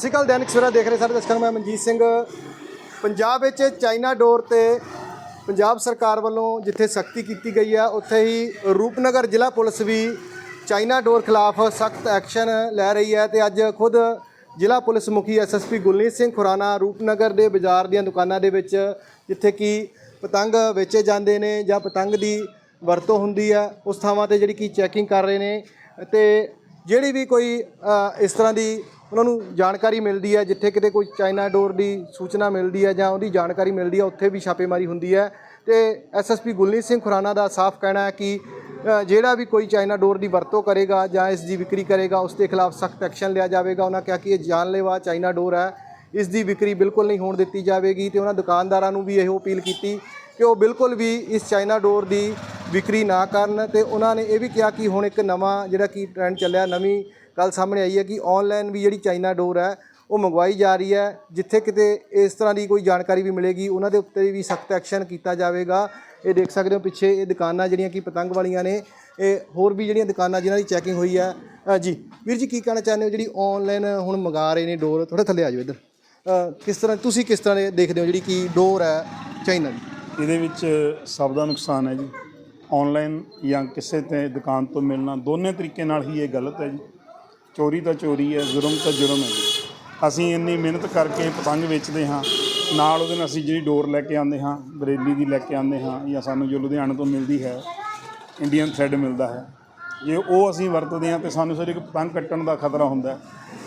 ਸਤਿ ਸ਼੍ਰੀ ਅਕਾਲ ਦੈਨਿਕ ਸਵੇਰਾ ਦੇਖ ਰਹੇ ਸਾਰੇ ਦਰਸ਼ਕਾਂ ਨੂੰ, ਮੈਂ ਮਨਜੀਤ ਸਿੰਘ। ਪੰਜਾਬ ਵਿੱਚ ਚਾਈਨਾ ਡੋਰ ਤੇ ਪੰਜਾਬ ਸਰਕਾਰ ਵੱਲੋਂ ਜਿੱਥੇ ਸਖਤੀ ਕੀਤੀ ਗਈ ਹੈ ਉੱਥੇ ਹੀ ਰੂਪਨਗਰ ਜ਼ਿਲ੍ਹਾ ਪੁਲਿਸ ਵੀ ਚਾਈਨਾ ਡੋਰ ਖਿਲਾਫ ਸਖਤ ਐਕਸ਼ਨ ਲੈ ਰਹੀ ਹੈ ਤੇ ਅੱਜ ਖੁਦ ਜ਼ਿਲ੍ਹਾ ਪੁਲਿਸ ਮੁਖੀ ਐਸਐਸਪੀ ਗੁਲਨੀਤ ਸਿੰਘ ਖੁਰਾਨਾ ਰੂਪਨਗਰ ਦੇ ਬਾਜ਼ਾਰ ਦੀਆਂ ਦੁਕਾਨਾਂ ਦੇ ਵਿੱਚ, ਜਿੱਥੇ ਕਿ ਪਤੰਗ ਵੇਚੇ ਜਾਂਦੇ ਨੇ ਜਾਂ ਪਤੰਗ ਦੀ ਵਰਤੋਂ ਹੁੰਦੀ ਹੈ, ਉਸ ਥਾਵਾਂ ਤੇ ਜਿਹੜੀ ਕਿ ਚੈਕਿੰਗ ਕਰ ਰਹੇ ਨੇ ਤੇ ਜਿਹੜੀ ਵੀ ਕੋਈ ਇਸ ਤਰ੍ਹਾਂ ਦੀ ਉਹਨਾਂ ਨੂੰ ਜਾਣਕਾਰੀ ਮਿਲਦੀ ਹੈ, ਜਿੱਥੇ ਕਿਤੇ ਕੋਈ ਚਾਈਨਾ ਡੋਰ ਦੀ ਸੂਚਨਾ ਮਿਲਦੀ ਹੈ ਜਾਂ ਉਹਦੀ ਜਾਣਕਾਰੀ ਮਿਲਦੀ ਹੈ, ਉੱਥੇ ਵੀ ਛਾਪੇਮਾਰੀ ਹੁੰਦੀ ਹੈ। ਤੇ ਐਸਐਸਪੀ ਗੁਲਨੀਤ ਸਿੰਘ ਖੁਰਾਨਾ ਦਾ ਸਾਫ਼ ਕਹਿਣਾ ਹੈ ਕਿ ਜਿਹੜਾ ਵੀ ਕੋਈ ਚਾਈਨਾ ਡੋਰ ਦੀ ਵਰਤੋਂ ਕਰੇਗਾ ਜਾਂ ਇਸ ਦੀ ਵਿਕਰੀ ਕਰੇਗਾ, ਉਸ ਦੇ ਖਿਲਾਫ ਸਖਤ ਐਕਸ਼ਨ ਲਿਆ ਜਾਵੇਗਾ। ਉਹਨਾਂ ਕਿਹਾ ਕਿ ਇਹ ਜਾਨਲੇਵਾ ਚਾਈਨਾ ਡੋਰ ਹੈ, ਇਸ ਦੀ ਵਿਕਰੀ ਬਿਲਕੁਲ ਨਹੀਂ ਹੋਣ ਦਿੱਤੀ ਜਾਵੇਗੀ ਤੇ ਉਹਨਾਂ ਦੁਕਾਨਦਾਰਾਂ ਨੂੰ ਵੀ ਇਹੋ ਅਪੀਲ ਕੀਤੀ ਕਿ ਉਹ ਬਿਲਕੁਲ ਵੀ ਇਸ ਚਾਈਨਾ ਡੋਰ ਦੀ ਵਿਕਰੀ ਨਾ ਕਰਨ ਤੇ ਉਹਨਾਂ ਨੇ ਇਹ ਵੀ ਕਿਹਾ ਕਿ ਹੁਣ ਇੱਕ ਨਵਾਂ ਜਿਹੜਾ ਕਿ ਟ੍ਰੈਂਡ ਚੱਲਿਆ, ਨਵੀਂ ਗੱਲ ਸਾਹਮਣੇ ਆਈ ਹੈ ਕਿ ਆਨਲਾਈਨ ਵੀ ਜਿਹੜੀ ਚਾਈਨਾ ਡੋਰ ਹੈ, ਉਹ ਮੰਗਵਾਈ ਜਾ ਰਹੀ ਹੈ, ਜਿੱਥੇ ਕਿਤੇ ਇਸ ਤਰ੍ਹਾਂ ਦੀ ਕੋਈ ਜਾਣਕਾਰੀ ਵੀ ਮਿਲੇਗੀ, ਉਹਨਾਂ ਦੇ ਉੱਤੇ ਵੀ ਸਖਤ ਐਕਸ਼ਨ ਕੀਤਾ ਜਾਵੇਗਾ। ਇਹ ਦੇਖ ਸਕਦੇ ਹੋ ਪਿੱਛੇ ਇਹ ਦੁਕਾਨਾਂ ਜਿਹੜੀਆਂ ਕਿ ਪਤੰਗ ਵਾਲੀਆਂ ਨੇ, ਇਹ ਹੋਰ ਵੀ ਜਿਹੜੀਆਂ ਦੁਕਾਨਾਂ ਜਿਨ੍ਹਾਂ ਦੀ ਚੈਕਿੰਗ ਹੋਈ ਹੈ। ਜੀ, ਵੀਰ ਜੀ, ਕੀ ਕਹਿਣਾ ਚਾਹੁੰਦੇ ਹੋ ਜਿਹੜੀ ਆਨਲਾਈਨ ਹੁਣ ਮੰਗਾ ਰਹੇ ਨੇ ਡੋਰ? ਥੋੜਾ ਥੱਲੇ ਆ ਜਾਓ ਇੱਧਰ। ਕਿਸ ਤਰ੍ਹਾਂ, ਤੁਸੀਂ ਕਿਸ ਤਰ੍ਹਾਂ ਦੇਖਦੇ ਹੋ ਜਿਹੜੀ ਕਿ ਡੋਰ ਹੈ ਚਾਈਨਾ ਦੀ? ਇਹਦੇ ਵਿੱਚ ਸਭ ਦਾ ਨੁਕਸਾਨ ਹੈ ਜੀ। ਆਨਲਾਈਨ ਜਾਂ ਕਿਸੇ ਤੇ ਦੁਕਾਨ ਤੋਂ ਮਿਲਣਾ, ਦੋਨੇ ਤਰੀਕੇ ਨਾਲ ਹੀ ਇਹ ਗਲਤ ਹੈ ਜੀ। ਚੋਰੀ ਤਾਂ ਚੋਰੀ ਹੈ, ਜੁਰਮ ਤਾਂ ਜੁਰਮ ਹੈ ਅਸੀਂ ਇੰਨੀ ਮਿਹਨਤ ਕਰਕੇ ਪਤੰਗ ਵੇਚਦੇ ਹਾਂ, ਨਾਲ ਉਹਦੇ ਨਾਲ ਅਸੀਂ ਜਿਹੜੀ ਡੋਰ ਲੈ ਕੇ ਆਉਂਦੇ ਹਾਂ, ਬਰੇਲੀ ਦੀ ਲੈ ਕੇ ਆਉਂਦੇ ਹਾਂ, ਜਾਂ ਸਾਨੂੰ ਜੋ ਲੁਧਿਆਣੇ ਤੋਂ ਮਿਲਦੀ ਹੈ, ਇੰਡੀਅਨ ਥ੍ਰੈਡ ਮਿਲਦਾ ਹੈ। ਜੇ ਉਹ ਅਸੀਂ ਵਰਤਦੇ ਹਾਂ, ਤੇ ਸਾਨੂੰ ਸਿਰ ਇੱਕ ਪਤੰਗ ਕੱਟਣ ਦਾ ਖਤਰਾ ਹੁੰਦਾ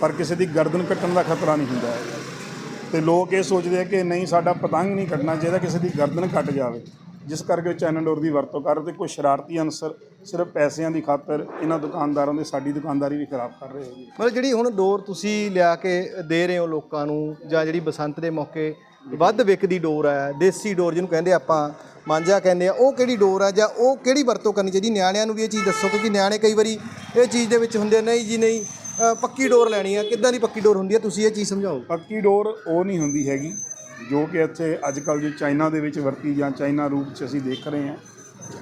ਪਰ ਕਿਸੇ ਦੀ ਗਰਦਨ ਕੱਟਣ ਦਾ ਖਤਰਾ ਨਹੀਂ ਹੁੰਦਾ ਹੈ ਤੇ ਲੋਕ ਇਹ ਸੋਚਦੇ ਆ ਕਿ ਨਹੀਂ, ਸਾਡਾ ਪਤੰਗ ਨਹੀਂ ਕੱਟਣਾ ਚਾਹੀਦਾ, ਕਿਸੇ ਦੀ ਗਰਦਨ ਕੱਟ ਜਾਵੇ। ਜਿਸ ਕਰਕੇ ਉਹ ਚਾਈਨਾ ਡੋਰ ਦੀ ਵਰਤੋਂ ਕਰ ਤੇ ਕੋਈ ਸ਼ਰਾਰਤੀ ਅਨਸਰ ਸਿਰਫ ਪੈਸਿਆਂ ਦੀ ਖਾਤਰ ਇਹਨਾਂ ਦੁਕਾਨਦਾਰਾਂ ਦੇ ਸਾਡੀ ਦੁਕਾਨਦਾਰੀ ਵੀ ਖਰਾਬ ਕਰ ਰਹੇ ਹੈਗੇ। ਮਤਲਬ ਜਿਹੜੀ ਹੁਣ ਡੋਰ ਤੁਸੀਂ ਲਿਆ ਕੇ ਦੇ ਰਹੇ ਹੋ ਲੋਕਾਂ ਨੂੰ ਜਾਂ ਜਿਹੜੀ ਬਸੰਤ ਦੇ ਮੌਕੇ ਵੱਧ ਵਿਕਦੀ ਡੋਰ ਹੈ ਦੇਸੀ ਡੋਰ ਜਿਹਨੂੰ ਕਹਿੰਦੇ ਆਪਾਂ ਮਾਂਜਾ ਕਹਿੰਦੇ ਆ ਉਹ ਕਿਹੜੀ ਡੋਰ ਹੈ ਜਾਂ ਉਹ ਕਿਹੜੀ ਵਰਤੋਂ ਕਰਨੀ ਚਾਹੀਦੀ? ਨਿਆਣਿਆਂ ਨੂੰ ਵੀ ਇਹ ਚੀਜ਼ ਦੱਸੋ ਕਿਉਂਕਿ ਨਿਆਣੇ ਕਈ ਵਾਰੀ ਇਹ ਚੀਜ਼ ਦੇ ਵਿੱਚ ਹੁੰਦੇ ਨਹੀਂ ਜੀ ਨਹੀਂ ਪੱਕੀ ਡੋਰ ਲੈਣੀ ਹੈ ਕਿੱਦਾਂ ਦੀ ਪੱਕੀ ਡੋਰ ਹੁੰਦੀ ਹੈ ਤੁਸੀਂ ਇਹ ਚੀਜ਼ ਸਮਝਾਓ। ਪੱਕੀ ਡੋਰ ਉਹ ਨਹੀਂ ਹੁੰਦੀ ਹੈਗੀ ਜੋ ਕਿ ਇੱਥੇ ਅੱਜ ਕੱਲ੍ਹ ਜੋ ਚਾਈਨਾ ਦੇ ਵਿੱਚ ਵਰਤੀ ਜਾਂ ਚਾਈਨਾ ਰੂਪ 'ਚ ਅਸੀਂ ਦੇਖ ਰਹੇ ਹਾਂ,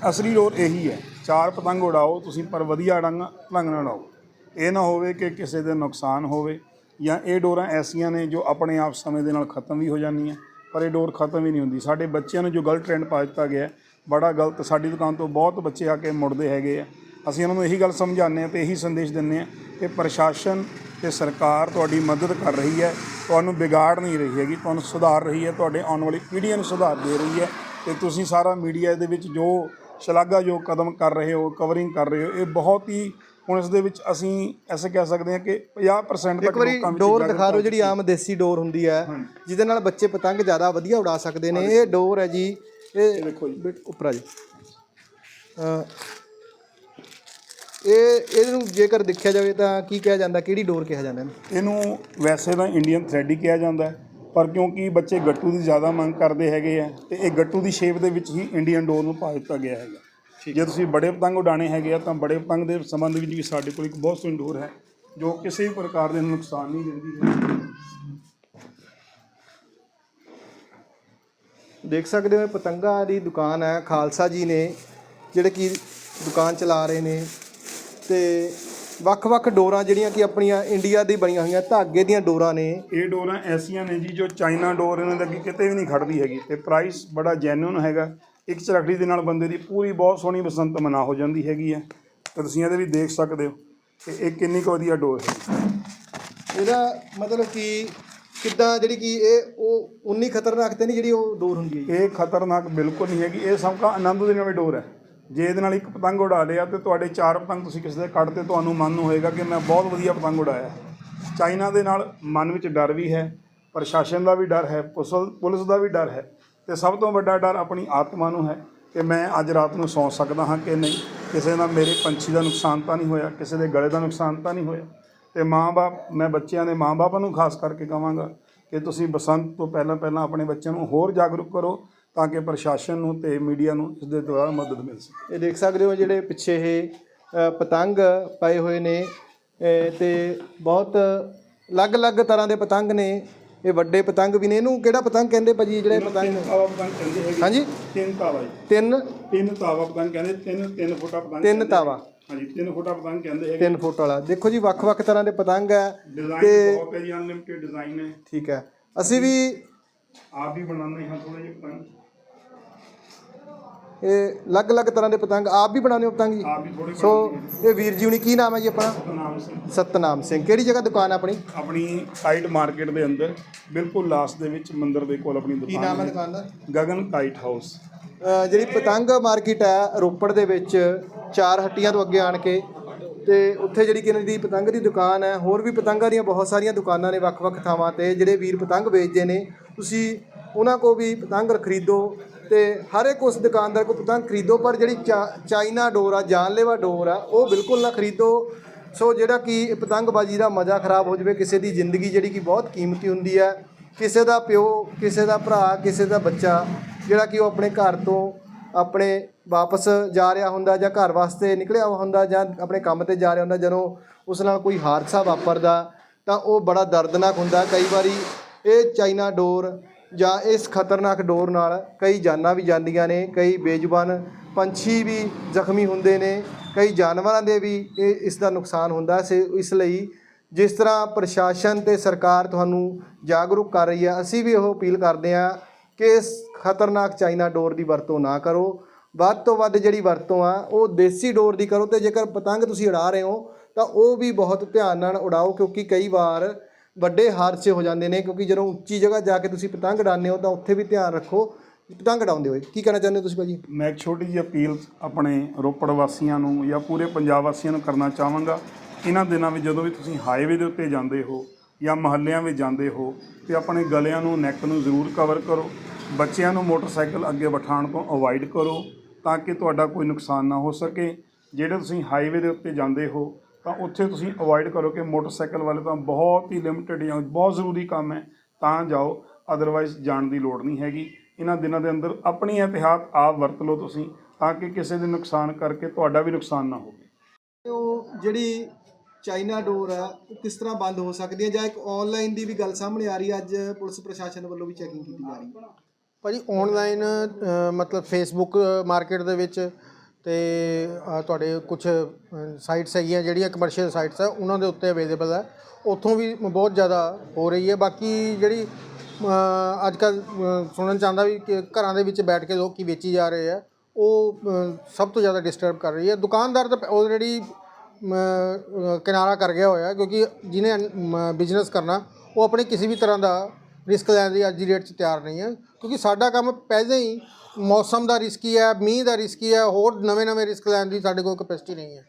ਅਸਲੀ ਡੋਰ ਇਹੀ ਹੈ। ਚਾਰ ਪਤੰਗ ਉਡਾਓ, ਤੁਸੀਂ ਪਰ ਵਧੀਆ ਡੰਗ ਢੰਗ ਨਾਲ ਉਡਾਓ। ਇਹ ਨਾ ਹੋਵੇ ਕਿ ਕਿਸੇ ਦੇ ਨੁਕਸਾਨ ਹੋਵੇ ਜਾਂ ਇਹ ਡੋਰਾਂ ਐਸੀਆਂ ਨੇ ਜੋ ਆਪਣੇ ਆਪ ਸਮੇਂ ਦੇ ਨਾਲ ਖਤਮ ਵੀ ਹੋ ਜਾਂਦੀਆਂ, ਪਰ ਇਹ ਡੋਰ ਖਤਮ ਹੀ ਨਹੀਂ ਹੁੰਦੀ। ਸਾਡੇ ਬੱਚਿਆਂ ਨੂੰ ਜੋ ਗਲਤ ਟ੍ਰੈਂਡ ਪਾ ਦਿੱਤਾ ਗਿਆ ਬੜਾ ਗਲਤ। ਸਾਡੀ ਦੁਕਾਨ ਤੋਂ ਬਹੁਤ ਬੱਚੇ ਆ ਕੇ ਮੁੜਦੇ ਹੈਗੇ ਆ। ਅਸੀਂ ਉਹਨਾਂ ਨੂੰ ਇਹੀ ਗੱਲ ਸਮਝਾਉਂਦੇ ਹਾਂ ਤੇ ਇਹੀ ਸੰਦੇਸ਼ ਦਿੰਦੇ ਹਾਂ ਕਿ ਪ੍ਰਸ਼ਾਸਨ ਤੇ ਸਰਕਾਰ ਤੁਹਾਡੀ ਮਦਦ ਕਰ ਰਹੀ ਹੈ। ਤੁਹਾਨੂੰ ਵਿਗਾੜ ਨਹੀਂ ਰਹੀ ਹੈਗੀ ਤੁਹਾਨੂੰ ਸੁਧਾਰ ਰਹੀ ਹੈ ਤੁਹਾਡੇ ਆਉਣ ਵਾਲੀ ਪੀੜ੍ਹੀਆਂ ਨੂੰ ਸੁਧਾਰ ਦੇ ਰਹੀ ਹੈ ਤੇ ਤੁਸੀਂ ਸਾਰਾ ਮੀਡੀਆ ਦੇ ਵਿੱਚ ਜੋ ਸ਼ਲਾਘਾਯੋਗ ਕਦਮ ਕਰ ਰਹੇ ਹੋ ਕਵਰਿੰਗ ਕਰ ਰਹੇ ਹੋ ਇਹ ਬਹੁਤ ਹੀ ਹੁਣ ਇਸ ਦੇ ਵਿੱਚ ਅਸੀਂ ਐਸੇ ਕਹਿ ਸਕਦੇ ਹਾਂ ਕਿ 50% ਤੱਕ ਇੱਕ ਵਾਰੀ ਲੋਕਾਂ ਵਿੱਚ ਡੋਰ ਦਿਖਾ ਦਿਓ ਜਿਹੜੀ ਆਮ ਦੇਸੀ ਡੋਰ ਹੁੰਦੀ ਹੈ ਜਿਹਦੇ ਨਾਲ ਬੱਚੇ ਪਤੰਗ ਜ਼ਿਆਦਾ ਵਧੀਆ ਉਡਾ ਸਕਦੇ ਨੇ। ਇਹ ਡੋਰ ਹੈ ਜੀ ਇਹ ਦੇਖੋ ਜੀ। ਉੱਪਰ ਆ ਜੀ ਇਹ ਇਹਨੂੰ ਜੇਕਰ ਦੇਖਿਆ ਜਾਵੇ ਤਾਂ ਕੀ ਕਿਹਾ ਜਾਂਦਾ ਕਿਹੜੀ ਡੋਰ ਕਿਹਾ ਜਾਂਦਾ ਇਹਨੂੰ? ਇਹਨੂੰ ਵੈਸੇ ਤਾਂ ਇੰਡੀਅਨ ਥ੍ਰੈਡ ਹੀ ਕਿਹਾ ਜਾਂਦਾ ਹੈ ਪਰ ਕਿਉਂਕਿ ਬੱਚੇ ਗੱਟੂ ਦੀ ਜ਼ਿਆਦਾ ਮੰਗ ਕਰਦੇ ਹੈਗੇ ਆ ਤੇ ਇਹ ਗੱਟੂ ਦੀ ਸ਼ੇਪ ਦੇ ਵਿੱਚ ਹੀ ਇੰਡੀਅਨ ਡੋਰ ਨੂੰ ਪਾ ਦਿੱਤਾ ਗਿਆ ਹੈਗਾ। ਜੇ ਤੁਸੀਂ ਬੜੇ ਪਤੰਗ ਉਡਾਣੇ ਹੈਗੇ ਆ ਤਾਂ ਬੜੇ ਪਤੰਗ ਦੇ ਸੰਬੰਧ ਵਿੱਚ ਵੀ ਸਾਡੇ ਕੋਲ ਇੱਕ ਬਹੁਤ ਸੋਹਣੀ ਡੋਰ ਹੈ ਜੋ ਕਿਸੇ ਵੀ ਪ੍ਰਕਾਰ ਦੇ ਨੁਕਸਾਨ ਨਹੀਂ ਦਿੰਦੀ ਹੈ। ਦੇਖ ਸਕਦੇ ਹੋ ਪਤੰਗਾਂ ਦੀ ਦੁਕਾਨ ਹੈ ਖਾਲਸਾ ਜੀ ਨੇ ਜਿਹੜੇ ਕਿ ਦੁਕਾਨ ਚਲਾ ਰਹੇ ਨੇ। ਤੇ ਵੱਖ-ਵੱਖ ਡੋਰਾਂ ਜਿਹੜੀਆਂ ਕਿ ਆਪਣੀਆਂ ਇੰਡੀਆ ਦੀ ਬਣੀਆਂ ਹੋਈਆਂ ਧਾਗੇ ਦੀਆਂ ਡੋਰਾਂ ਨੇ। ਇਹ ਡੋਰਾਂ ਐਸੀਆਂ ਨੇ ਜੀ ਜੋ ਚਾਈਨਾ ਡੋਰ ਇਹਨਾਂ ਦੇ ਅੱਗੇ ਕਿਤੇ ਵੀ ਨਹੀਂ ਖੜਦੀ ਹੈਗੀ ਤੇ ਪ੍ਰਾਈਸ ਬੜਾ ਜੈਨੂਨ ਹੈਗਾ। ਇੱਕ ਚਰਖੜੀ ਦੇ ਨਾਲ ਬੰਦੇ ਦੀ ਪੂਰੀ ਬਹੁਤ ਸੋਹਣੀ ਬਸੰਤ ਮਨਾ ਹੋ ਜਾਂਦੀ ਹੈਗੀ ਹੈ। ਤੇ ਤੁਸੀਂ ਇਹਦੇ ਵੀ ਦੇਖ ਸਕਦੇ ਹੋ ਕਿ ਇਹ ਕਿੰਨੀ ਕੁ ਵਧੀਆ ਡੋਰ ਹੈ। ਇਹਦਾ ਮਤਲਬ ਕਿ ਕਿੱਦਾਂ ਜਿਹੜੀ ਕਿ ਇਹ ਉਹ ਉਨੀ ਖਤਰਨਾਕ ਤੇ ਨਹੀਂ ਜਿਹੜੀ ਉਹ ਡੋਰ ਹੁੰਦੀ ਹੈ ਜੀ? ਇਹ ਖਤਰਨਾਕ ਬਿਲਕੁਲ ਨਹੀਂ ਹੈਗੀ ਇਹ ਸਭ ਦਾ ਆਨੰਦ ਦੇਣ ਵਾਲੀ ਡੋਰ ਹੈ। ਜੇ ਇਹਦੇ ਨਾਲ ਇੱਕ ਪਤੰਗ ਉਡਾ ਲਿਆ ਤੇ ਤੁਹਾਡੇ ਚਾਰ ਪਤੰਗ ਤੁਸੀਂ ਕਿਸੇ ਦੇ ਕੱਢਦੇ ਤੁਹਾਨੂੰ ਮਨ ਨੂੰ ਹੋਏਗਾ ਕਿ ਮੈਂ ਬਹੁਤ ਵਧੀਆ ਪਤੰਗ ਉਡਾਇਆ। ਚਾਈਨਾ ਦੇ ਨਾਲ ਮਨ ਵਿੱਚ ਡਰ ਵੀ ਹੈ, ਪ੍ਰਸ਼ਾਸਨ ਦਾ ਵੀ ਡਰ ਹੈ ਪੁਸਲ- ਪੁਲਿਸ ਦਾ ਵੀ ਡਰ ਹੈ ਤੇ ਸਭ ਤੋਂ ਵੱਡਾ ਡਰ ਆਪਣੀ ਆਤਮਾ ਨੂੰ ਹੈ ਕਿ ਮੈਂ ਅੱਜ ਰਾਤ ਨੂੰ ਸੌਂ ਸਕਦਾ ਹਾਂ ਕਿ ਨਹੀਂ। ਕਿਸੇ ਨਾਲ ਮੇਰੇ ਪੰਛੀ ਦਾ ਨੁਕਸਾਨ ਤਾਂ ਨਹੀਂ ਹੋਇਆ, ਕਿਸੇ ਦੇ ਗਲੇ ਦਾ ਨੁਕਸਾਨ ਤਾਂ ਨਹੀਂ ਹੋਇਆ। ਤੇ ਮਾਂ-ਬਾਪ, ਮੈਂ ਬੱਚਿਆਂ ਦੇ ਮਾਂ-ਬਾਪਾਂ ਨੂੰ ਖਾਸ ਕਰਕੇ ਕਹਾਂਗਾ ਕਿ ਤੁਸੀਂ ਬਸੰਤ ਤੋਂ ਪਹਿਲਾਂ ਪਹਿਲਾਂ ਆਪਣੇ ਬੱਚਿਆਂ ਨੂੰ ਹੋਰ ਜਾਗਰੂਕ ਕਰੋ ਤਾਂ ਕਿ ਪ੍ਰਸ਼ਾਸਨ ਨੂੰ ਤੇ ਮੀਡੀਆ ਨੂੰ ਇਸ ਦੇ ਦੁਆਰਾ ਮਦਦ ਮਿਲ ਸਕੇ। ਇਹ ਦੇਖ ਸਕਦੇ ਹੋ ਜਿਹੜੇ ਪਿੱਛੇ ਇਹ ਪਤੰਗ ਪਏ ਹੋਏ ਨੇ ਤੇ ਬਹੁਤ ਅਲੱਗ-ਅਲੱਗ ਤਰ੍ਹਾਂ ਦੇ ਪਤੰਗ ਨੇ। ਇਹ ਵੱਡੇ ਪਤੰਗ ਵੀ ਨੇ। ਇਹਨੂੰ ਕਿਹੜਾ ਪਤੰਗ ਕਹਿੰਦੇ ਭਾਜੀ ਜਿਹੜੇ ਪਤੰਗ? ਤਿੰਨ ਤਾਵਾ ਪਤੰਗ ਕਹਿੰਦੇ ਹੈਗੇ। ਹਾਂਜੀ? ਤਿੰਨ ਤਾਵਾ ਜੀ। ਤਿੰਨ? ਤਿੰਨ ਤਾਵਾ ਪਤੰਗ ਕਹਿੰਦੇ। ਤਿੰਨ ਤਿੰਨ ਫੁੱਟਾ ਪਤੰਗ ਤਿੰਨ ਤਾਵਾ। ਹਾਂਜੀ ਤਿੰਨ ਫੁੱਟਾ ਪਤੰਗ ਕਹਿੰਦੇ ਹੈਗੇ। ਤਿੰਨ ਫੁੱਟ ਵਾਲਾ। ਦੇਖੋ ਜੀ ਵੱਖ-ਵੱਖ ਤਰ੍ਹਾਂ ਦੇ ਪਤੰਗ ਹੈ ਡਿਜ਼ਾਈਨ ਬਹੁਤ ਹੈ ਜੀ ਅਨਲਿਮਿਟਿਡ ਡਿਜ਼ਾਈਨ ਹੈ। ਠੀਕ ਹੈ। ਅਸੀਂ ਵੀ ਆਪ ਵੀ ਬਣਾਉਂਦੇ ਹਾਂ ਥੋੜੇ ਜਿਹੇ ਪਤੰਗ। ਇਹ ਅਲੱਗ-ਅਲੱਗ ਤਰ੍ਹਾਂ ਦੇ ਪਤੰਗ ਆਪ ਵੀ ਬਣਾਉਂਦੇ ਹੋ ਪਤੰਗ ਜੀ? ਆਪ ਵੀ ਥੋੜੇ ਸੋ ਇਹ ਵੀਰ ਜੀ ਹੁਣੀ ਕੀ ਨਾਮ ਹੈ ਜੀ ਆਪਣਾ? ਨਾਮ ਸੀ ਸਤਨਾਮ ਸਿੰਘ। ਕਿਹੜੀ ਜਗ੍ਹਾ ਦੁਕਾਨ ਹੈ ਆਪਣੀ? ਆਪਣੀ ਕਾਈਟ ਮਾਰਕੀਟ ਦੇ ਅੰਦਰ ਬਿਲਕੁਲ ਲਾਸਟ ਦੇ ਵਿੱਚ ਮੰਦਿਰ ਦੇ ਕੋਲ ਆਪਣੀ ਕੀ ਦੁਕਾਨ ਨਾਮ ਹੈ ਦੁਕਾਨ ਦਾ? ਗਗਨ ਕਾਈਟ ਹਾਊਸ ਅ, ਜਿਹੜੀ ਪਤੰਗ ਮਾਰਕੀਟ ਹੈ ਰੋਪੜ ਦੇ ਵਿੱਚ ਚਾਰ ਹੱਟੀਆਂ ਤੋਂ ਅੱਗੇ ਆਣ ਕੇ ਤੇ ਉੱਥੇ ਜਿਹੜੀ ਕਿ ਇਹਨਾਂ ਦੀ ਪਤੰਗ ਦੀ ਦੁਕਾਨ ਹੈ ਹੋਰ ਵੀ ਪਤੰਗਾਂ ਦੀਆਂ ਬਹੁਤ ਸਾਰੀਆਂ ਦੁਕਾਨਾਂ ਨੇ ਵੱਖ-ਵੱਖ ਥਾਵਾਂ ਤੇ ਜਿਹੜੇ ਵੀਰ ਪਤੰਗ ਵੇਚਦੇ ਨੇ ਤੁਸੀਂ ਉਹਨਾਂ ਕੋ ਵੀ ਪਤੰਗ ਖਰੀਦੋ ਤੇ ਹਰ ਇੱਕ ਉਸ ਦੁਕਾਨਦਾਰ ਕੋ ਪਤੰਗ ਖਰੀਦੋ, ਪਰ ਜਿਹੜੀ ਚਾ- ਚਾਈਨਾ ਡੋਰ ਆ, ਜਾਨਲੇਵਾ ਡੋਰ ਆ, ਉਹ ਬਿਲਕੁਲ ਨਾ ਖਰੀਦੋ। ਸੋ ਜਿਹੜਾ ਕਿ ਪਤੰਗਬਾਜ਼ੀ ਦਾ ਮਜ਼ਾ ਖਰਾਬ ਹੋ ਜਾਵੇ, ਕਿਸੇ ਦੀ ਜ਼ਿੰਦਗੀ ਜਿਹੜੀ ਕਿ ਬਹੁਤ ਕੀਮਤੀ ਹੁੰਦੀ ਹੈ, ਕਿਸੇ ਦਾ ਪਿਓ, ਕਿਸੇ ਦਾ ਭਰਾ, ਕਿਸੇ ਦਾ ਬੱਚਾ, ਜਿਹੜਾ ਕਿ ਉਹ ਆਪਣੇ ਘਰ ਤੋਂ ਆਪਣੇ ਵਾਪਸ ਜਾ ਰਿਹਾ ਹੁੰਦਾ ਜਾਂ ਘਰ ਵਾਸਤੇ ਨਿਕਲਿਆ ਹੁੰਦਾ ਜਾਂ ਆਪਣੇ ਕੰਮ ਤੇ ਜਾ ਰਿਹਾ ਹੁੰਦਾ, ਜਦੋਂ ਉਸ ਨਾਲ ਕੋਈ ਹਾਦਸਾ ਵਾਪਰਦਾ, ਤਾਂ ਉਹ ਬੜਾ ਦਰਦਨਾਕ ਹੁੰਦਾ। ਕਈ ਵਾਰੀ ਇਹ ਚਾਈਨਾ ਡੋਰ ਜਾਂ ਇਸ ਖਤਰਨਾਕ ਡੋਰ ਨਾਲ ਕਈ ਜਾਨਾਂ ਵੀ ਜਾਂਦੀਆਂ ਨੇ, ਕਈ ਬੇਜ਼ੁਬਾਨ ਪੰਛੀ ਵੀ ਜ਼ਖਮੀ ਹੁੰਦੇ ਨੇ, ਕਈ ਜਾਨਵਰਾਂ ਦੇ ਵੀ ਇਹ ਇਸ ਦਾ ਨੁਕਸਾਨ ਹੁੰਦਾ ਸੇ ਇਸ ਲਈ ਜਿਸ ਤਰ੍ਹਾਂ ਪ੍ਰਸ਼ਾਸਨ ਤੇ ਸਰਕਾਰ ਤੁਹਾਨੂੰ ਜਾਗਰੂਕ ਕਰ ਰਹੀ ਹੈ, ਅਸੀਂ ਵੀ ਉਹ ਅਪੀਲ ਕਰਦੇ ਹਾਂ ਕਿ ਇਸ ਖਤਰਨਾਕ ਚਾਈਨਾ ਡੋਰ ਦੀ ਵਰਤੋਂ ਨਾ ਕਰੋ। ਵੱਧ ਤੋਂ ਵੱਧ ਜਿਹੜੀ ਵਰਤੋਂ ਆ, ਉਹ ਦੇਸੀ ਡੋਰ ਦੀ ਕਰੋ ਤੇ ਜੇਕਰ ਪਤੰਗ ਤੁਸੀਂ ਉਡਾ ਰਹੇ ਹੋ, ਤਾਂ ਉਹ ਵੀ ਬਹੁਤ ਧਿਆਨ ਨਾਲ ਉਡਾਓ, ਕਿਉਂਕਿ ਕਈ ਵਾਰ ਵੱਡੇ ਹਾਦਸੇ ਹੋ ਜਾਂਦੇ ਨੇ, ਕਿਉਂਕਿ ਜਦੋਂ ਉੱਚੀ ਜਗ੍ਹਾ ਜਾ ਕੇ ਤੁਸੀਂ ਪਤੰਗ ਉਡਾਉਂਦੇ ਹੋ, ਤਾਂ ਉੱਥੇ ਵੀ ਧਿਆਨ ਰੱਖੋ, ਪਤੰਗ ਉਡਾਉਂਦੇ ਹੋਏ। ਕੀ ਕਹਿਣਾ ਚਾਹੁੰਦੇ ਹੋ ਤੁਸੀਂ ਭਾਜੀ? ਮੈਂ ਇੱਕ ਛੋਟੀ ਜਿਹੀ ਅਪੀਲ ਆਪਣੇ ਰੋਪੜ ਵਾਸੀਆਂ ਨੂੰ ਜਾਂ ਪੂਰੇ ਪੰਜਾਬ ਵਾਸੀਆਂ ਨੂੰ ਕਰਨਾ ਚਾਹਾਂਗਾ। ਇਹਨਾਂ ਦਿਨਾਂ ਵਿੱਚ ਜਦੋਂ ਵੀ ਤੁਸੀਂ ਹਾਈਵੇ ਦੇ ਉੱਤੇ ਜਾਂਦੇ ਹੋ ਜਾਂ ਮਹੱਲਿਆਂ ਵਿੱਚ ਜਾਂਦੇ ਹੋ, ਤੇ ਆਪਣੇ ਗਲਿਆਂ ਨੂੰ ਨੈਕ ਨੂੰ ਜ਼ਰੂਰ ਕਵਰ ਕਰੋ। ਬੱਚਿਆਂ ਨੂੰ ਮੋਟਰਸਾਈਕਲ ਅੱਗੇ ਬਿਠਾਉਣ ਤੋਂ ਅਵੋਇਡ ਕਰੋ, ਤਾਂ ਕਿ ਤੁਹਾਡਾ ਕੋਈ ਨੁਕਸਾਨ ਨਾ ਹੋ ਸਕੇ। ਜਿਹੜੇ ਤੁਸੀਂ ਹਾਈਵੇ ਦੇ ਉੱਤੇ ਜਾਂਦੇ ਹੋ ਤਾਂ ਉੱਥੇ ਤੁਸੀਂ ਅਵੋਇਡ ਕਰੋ ਕਿ ਮੋਟਰਸਾਈਕਲ ਵਾਲੇ ਤਾਂ ਬਹੁਤ ਹੀ ਲਿਮਟਿਡ ਜਾਂ ਬਹੁਤ ਜ਼ਰੂਰੀ ਕੰਮ ਹੈ ਤਾਂ ਜਾਓ। ਅਦਰਵਾਈਜ਼ ਜਾਣ ਦੀ ਲੋੜ ਨਹੀਂ ਹੈਗੀ। ਇਹਨਾਂ ਦਿਨਾਂ ਦੇ ਅੰਦਰ ਆਪਣੀ ਇਹਤਿਆਤ ਆਪ ਵਰਤ ਲਓ ਤੁਸੀਂ ਤਾਂ ਕਿ ਕਿਸੇ ਦੇ ਨੁਕਸਾਨ ਕਰਕੇ ਤੁਹਾਡਾ ਵੀ ਨੁਕਸਾਨ ਨਾ ਹੋਵੇ। ਉਹ ਜਿਹੜੀ ਚਾਈਨਾ ਡੋਰ ਆ ਉਹ ਕਿਸ ਤਰ੍ਹਾਂ ਬੰਦ ਹੋ ਸਕਦੀ ਹੈ? ਜਾਂ ਇੱਕ ਆਨਲਾਈਨ ਦੀ ਵੀ ਗੱਲ ਸਾਹਮਣੇ ਆ ਰਹੀ ਹੈ ਅੱਜ ਪੁਲਿਸ ਪ੍ਰਸ਼ਾਸਨ ਵੱਲੋਂ ਵੀ ਚੈਕਿੰਗ ਕੀਤੀ ਜਾ ਰਹੀ ਹੈ। ਭਾਜੀ ਆਨਲਾਈਨ ਮਤਲਬ ਫੇਸਬੁੱਕ ਮਾਰਕੀਟ ਦੇ ਵਿੱਚ ਤੇ ਤੁਹਾਡੇ ਕੁਝ ਸਾਈਟਸ ਹੈਗੀਆਂ, ਜਿਹੜੀਆਂ ਕਮਰਸ਼ੀਅਲ ਸਾਈਟਸ ਆ, ਉਹਨਾਂ ਦੇ ਉੱਤੇ ਅਵੇਲੇਬਲ ਹੈ ਉੱਥੋਂ ਵੀ ਬਹੁਤ ਜ਼ਿਆਦਾ ਹੋ ਰਹੀ ਹੈ। ਬਾਕੀ ਜਿਹੜੀ ਅੱਜ ਕੱਲ ਸੁਣਨ ਚਾਹੁੰਦਾ ਵੀ ਕਿ ਘਰਾਂ ਦੇ ਵਿੱਚ ਬੈਠ ਕੇ ਲੋਕ ਕੀ ਵੇਚੀ ਜਾ ਰਹੇ ਆ, ਉਹ ਸਭ ਤੋਂ ਜ਼ਿਆਦਾ ਡਿਸਟਰਬ ਕਰ ਰਹੀ ਹੈ। ਦੁਕਾਨਦਾਰ ਤਾਂ ਆਲਰੇਡੀ ਕਿਨਾਰਾ ਕਰ ਗਿਆ ਹੋਇਆ, ਕਿਉਂਕਿ ਜਿਹਨੇ ਬਿਜ਼ਨਸ ਕਰਨਾ, ਉਹ ਆਪਣੇ ਕਿਸੇ ਵੀ ਤਰ੍ਹਾਂ ਦਾ ਰਿਸਕ ਲੈਣ ਦੀ ਅੱਜ ਦੀ ਡੇਟ 'ਚ ਤਿਆਰ ਨਹੀਂ ਹੈ ਕਿਉਂਕਿ ਸਾਡਾ ਕੰਮ ਪਹਿਲਾਂ ਹੀ ਮੌਸਮ ਦਾ ਰਿਸਕੀ ਹੈ ਮੀਂਹ ਦਾ ਰਿਸਕੀ ਹੈ ਹੋਰ ਨਵੇਂ-ਨਵੇਂ ਰਿਸਕ ਲੈਣ ਦੀ ਸਾਡੇ ਕੋਲ ਕੈਪੈਸਿਟੀ ਨਹੀਂ ਹੈ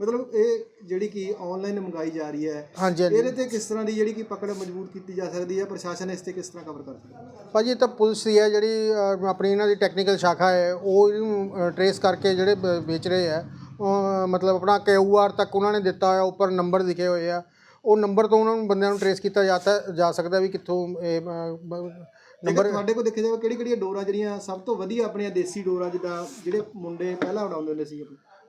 ਮਤਲਬ ਇਹ ਜਿਹੜੀ ਕਿ ਆਨਲਾਈਨ ਮੰਗਾਈ ਜਾ ਰਹੀ ਹੈ ਹਾਂਜੀ ਹਾਂਜੀ। ਇਹਦੇ ਤੇ ਕਿਸ ਤਰ੍ਹਾਂ ਦੀ ਜਿਹੜੀ ਕਿ ਪਕੜ ਮਜ਼ਬੂਤ ਕੀਤੀ ਜਾ ਸਕਦੀ ਹੈ ਪ੍ਰਸ਼ਾਸਨ ਇਸ ਤੇ ਕਿਸ ਤਰ੍ਹਾਂ ਕਵਰ ਕਰ ਸਕਦਾ ਹੈ? ਭਾਜੀ ਇਹ ਤਾਂ ਪੁਲਿਸ ਹੀ ਹੈ ਜਿਹੜੀ ਅ, ਆਪਣੀ ਇਹਨਾਂ ਦੀ ਟੈਕਨੀਕਲ ਸ਼ਾਖਾ ਹੈ ਉਹ ਇਹਨੂੰ ਟਰੇਸ ਕਰਕੇ ਜਿਹੜੇ ਬ- ਵੇਚ ਰਹੇ ਆ ਉਹ, ਮਤਲਬ ਆਪਣਾ ਕਿਊਆਰ ਤੱਕ ਉਹਨਾਂ ਨੇ ਦਿੱਤਾ ਹੋਇਆ ਉੱਪਰ ਨੰਬਰ ਲਿਖੇ ਹੋਏ ਆ। ਉਹ ਨੰਬਰ ਤੋਂ ਉਹਨਾਂ ਨੂੰ ਬੰਦਿਆਂ ਨੂੰ ਟਰੇਸ ਕੀਤਾ ਜਾਤਾ ਜਾ ਸਕਦਾ ਵੀ ਕਿੱਥੋਂ ਇਹ ਨੰਬਰ ਨੰਬਰ ਤੁਹਾਡੇ ਕੋਲ ਦੇਖਿਆ ਜਾਵੇ ਕਿਹੜੀ ਕਿਹੜੀਆਂ ਡੋਰਾਂ ਜਿਹੜੀਆਂ ਸਭ ਤੋਂ ਵਧੀਆ ਆਪਣੀਆਂ ਦੇਸੀ ਡੋਰਾਂ ਜਿੱਦਾਂ ਜਿਹੜੇ ਮੁੰਡੇ ਪਹਿਲਾਂ ਉਡਾਉਂਦੇ ਹੁੰਦੇ ਸੀ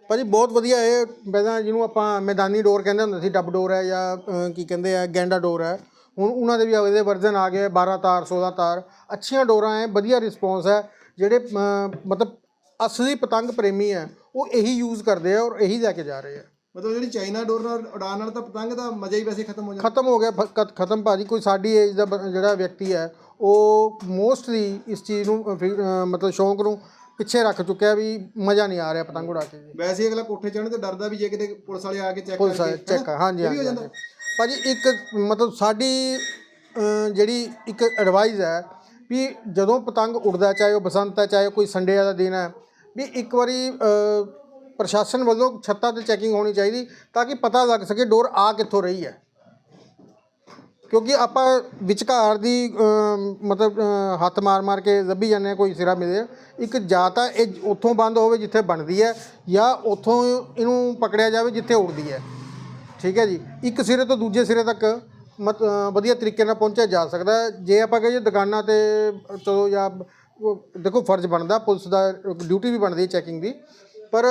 ਭਾਜੀ ਬਹੁਤ ਵਧੀਆ ਇਹ ਪਹਿਲਾਂ ਜਿਹਨੂੰ ਆਪਾਂ ਮੈਦਾਨੀ ਡੋਰ ਕਹਿੰਦੇ ਹੁੰਦੇ ਸੀ ਡੱਬ ਡੋਰ ਹੈ ਜਾਂ ਅ, ਕੀ ਕਹਿੰਦੇ ਆ ਗੈਂਡਾ ਡੋਰ ਹੈ। ਹੁਣ ਉਹਨਾਂ ਦੇ ਵੀ ਅਗਲੇ ਵਰਜ਼ਨ ਆ ਗਏ 12 ਤਾਰ 16 ਤਾਰ। ਅੱਛੀਆਂ ਡੋਰਾਂ ਹੈ ਵਧੀਆ ਰਿਸਪੌਂਸ ਹੈ ਜਿਹੜੇ ਅ, ਮਤਲਬ ਅਸਲੀ ਪਤੰਗ ਪ੍ਰੇਮੀ ਹੈ ਉਹ ਇਹੀ ਯੂਜ਼ ਕਰਦੇ ਆ ਔਰ ਇਹੀ ਲੈ ਕੇ ਜਾ ਰਹੇ ਆ। ਮਤਲਬ ਜਿਹੜੀ ਚਾਈਨਾ ਡੋਰ ਨਾਲ ਉਡਾਉਣ ਨਾਲ ਤਾਂ ਪਤੰਗ ਦਾ ਮਜ਼ਾ ਹੀ ਵੈਸੇ ਖਤਮ ਹੋ ਜਾਂਦਾ ਖਤਮ ਹੋ ਗਿਆ ਖ- ਖ- ਖਤਮ ਭਾਜੀ ਕੋਈ ਸਾਡੀ ਏਜ ਦਾ ਬ- ਜਿਹੜਾ ਵਿਅਕਤੀ ਹੈ ਉਹ ਮੋਸਟਲੀ ਇਸ ਚੀਜ਼ ਨੂੰ ਅ, ਮਤਲਬ ਸ਼ੌਂਕ ਨੂੰ ਪਿੱਛੇ ਰੱਖ ਚੁੱਕਿਆ ਵੀ ਮਜ਼ਾ ਨਹੀਂ ਆ ਰਿਹਾ ਪਤੰਗ ਉਡਾ ਕੇ ਜੀ ਵੈਸੇ ਅਗਲਾ ਕੋਠੇ ਚੜ੍ਹਨ ਤੇ ਡਰਦਾ ਵੀ ਜੇ ਕਿਤੇ ਪੁਲਿਸ ਵਾਲੇ ਆ ਕੇ ਚੈੱਕ ਪੁਲਿਸ ਕਰਕੇ ਚੈੱਕ ਹੈਨਾ? ਹਾਂਜੀ ਇਹ ਵੀ ਹੋ ਹਾਂਜੀ ਜਾਂਦਾ ਹਾਂਜੀ। ਭਾਜੀ ਇੱਕ ਮਤਲਬ ਸਾਡੀ ਅ, ਜਿਹੜੀ ਇੱਕ ਐਡਵਾਈਸ ਹੈ ਵੀ ਜਦੋਂ ਪਤੰਗ ਉੱਡਦਾ ਚਾਹੇ ਉਹ ਬਸੰਤ ਹੈ ਚਾਹੇ ਕੋਈ ਸੰਡੇ ਵਾਲਾ ਦਿਨ ਹੈ ਵੀ ਇੱਕ ਵਾਰੀ ਅ, ਪ੍ਰਸ਼ਾਸਨ ਵੱਲੋਂ ਛੱਤਾਂ ਤੇ ਚੈਕਿੰਗ ਹੋਣੀ ਚਾਹੀਦੀ ਤਾਂ ਕਿ ਪਤਾ ਲੱਗ ਸਕੇ ਡੋਰ ਆ ਕਿੱਥੋਂ ਰਹੀ ਹੈ। ਕਿਉਂਕਿ ਆਪਾਂ ਵਿਚਕਾਰ ਦੀ ਮਤਲਬ ਹੱਥ ਮਾਰ ਮਾਰ ਕੇ ਲੱਭੀ ਜਾਂਦੇ ਹਾਂ, ਕੋਈ ਸਿਰਾ ਮਿਲੇ। ਇੱਕ ਜਾਂ ਤਾਂ ਇਹ ਉੱਥੋਂ ਬੰਦ ਹੋਵੇ ਜਿੱਥੇ ਬਣਦੀ ਹੈ ਜਾਂ ਉੱਥੋਂ ਇਹਨੂੰ ਪਕੜਿਆ ਜਾਵੇ ਜਿੱਥੇ ਉੜਦੀ ਹੈ। ਠੀਕ ਹੈ ਜੀ? ਇੱਕ ਸਿਰੇ ਤੋਂ ਦੂਜੇ ਸਿਰੇ ਤੱਕ ਮਤ ਵਧੀਆ ਤਰੀਕੇ ਨਾਲ ਪਹੁੰਚਿਆ ਜਾ ਸਕਦਾ ਜੇ ਆਪਾਂ ਕਹੀਏ ਦੁਕਾਨਾਂ ਤੇ, ਚਲੋ ਜਾਂ ਦੇਖੋ, ਫਰਜ਼ ਬਣਦਾ, ਪੁਲਿਸ ਦਾ ਡਿਊਟੀ ਵੀ ਬਣਦੀ ਹੈ ਚੈਕਿੰਗ ਦੀ। ਪਰ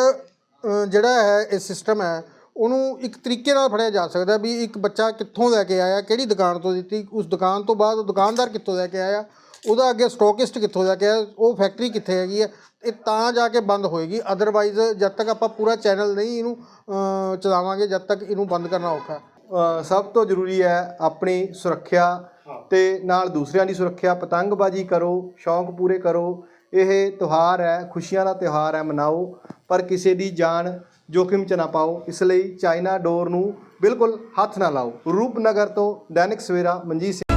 ਜਿਹੜਾ ਹੈ ਇਹ ਸਿਸਟਮ ਹੈ ਉਹਨੂੰ ਇੱਕ ਤਰੀਕੇ ਨਾਲ ਫੜਿਆ ਜਾ ਸਕਦਾ ਵੀ ਇੱਕ ਬੱਚਾ ਕਿੱਥੋਂ ਲੈ ਕੇ ਆਇਆ ਕਿਹੜੀ ਦੁਕਾਨ ਤੋਂ ਦਿੱਤੀ ਉਸ ਦੁਕਾਨ ਤੋਂ ਬਾਅਦ ਉਹ ਦੁਕਾਨਦਾਰ ਕਿੱਥੋਂ ਲੈ ਕੇ ਆਇਆ ਉਹਦਾ ਅੱਗੇ ਸਟਾਕਿਸਟ ਕਿੱਥੋਂ ਲੈ ਕੇ ਆਇਆ ਉਹ ਫੈਕਟਰੀ ਕਿੱਥੇ ਹੈਗੀ ਹੈ ਇਹ ਤਾਂ ਜਾ ਕੇ ਬੰਦ ਹੋਏਗੀ ਅਦਰਵਾਈਜ਼ ਜਦ ਤੱਕ ਆਪਾਂ ਪੂਰਾ ਚੈਨਲ ਨਹੀਂ ਇਹਨੂੰ ਚਲਾਵਾਂਗੇ ਜਦ ਤੱਕ ਇਹਨੂੰ ਬੰਦ ਕਰਨਾ ਔਖਾ ਸਭ ਤੋਂ ਜ਼ਰੂਰੀ ਹੈ ਆਪਣੀ ਸੁਰੱਖਿਆ ਤੇ ਨਾਲ ਦੂਸਰਿਆਂ ਦੀ ਸੁਰੱਖਿਆ ਪਤੰਗਬਾਜ਼ੀ ਕਰੋ ਸ਼ੌਂਕ ਪੂਰੇ ਕਰੋ ਇਹ ਤਿਉਹਾਰ ਹੈ, ਖੁਸ਼ੀਆਂ ਦਾ ਤਿਉਹਾਰ ਹੈ, ਮਨਾਓ। ਪਰ ਕਿਸੇ ਦੀ ਜਾਨ ਜੋਖਿਮ 'ਚ ਨਾ ਪਾਓ। ਇਸ ਲਈ ਚਾਈਨਾ ਡੋਰ ਨੂੰ ਬਿਲਕੁਲ ਹੱਥ ਨਾ ਲਾਓ। ਰੂਪਨਗਰ ਤੋਂ ਦੈਨਿਕ ਸਵੇਰਾ ਮਨਜੀਤ ਸਿੰਘ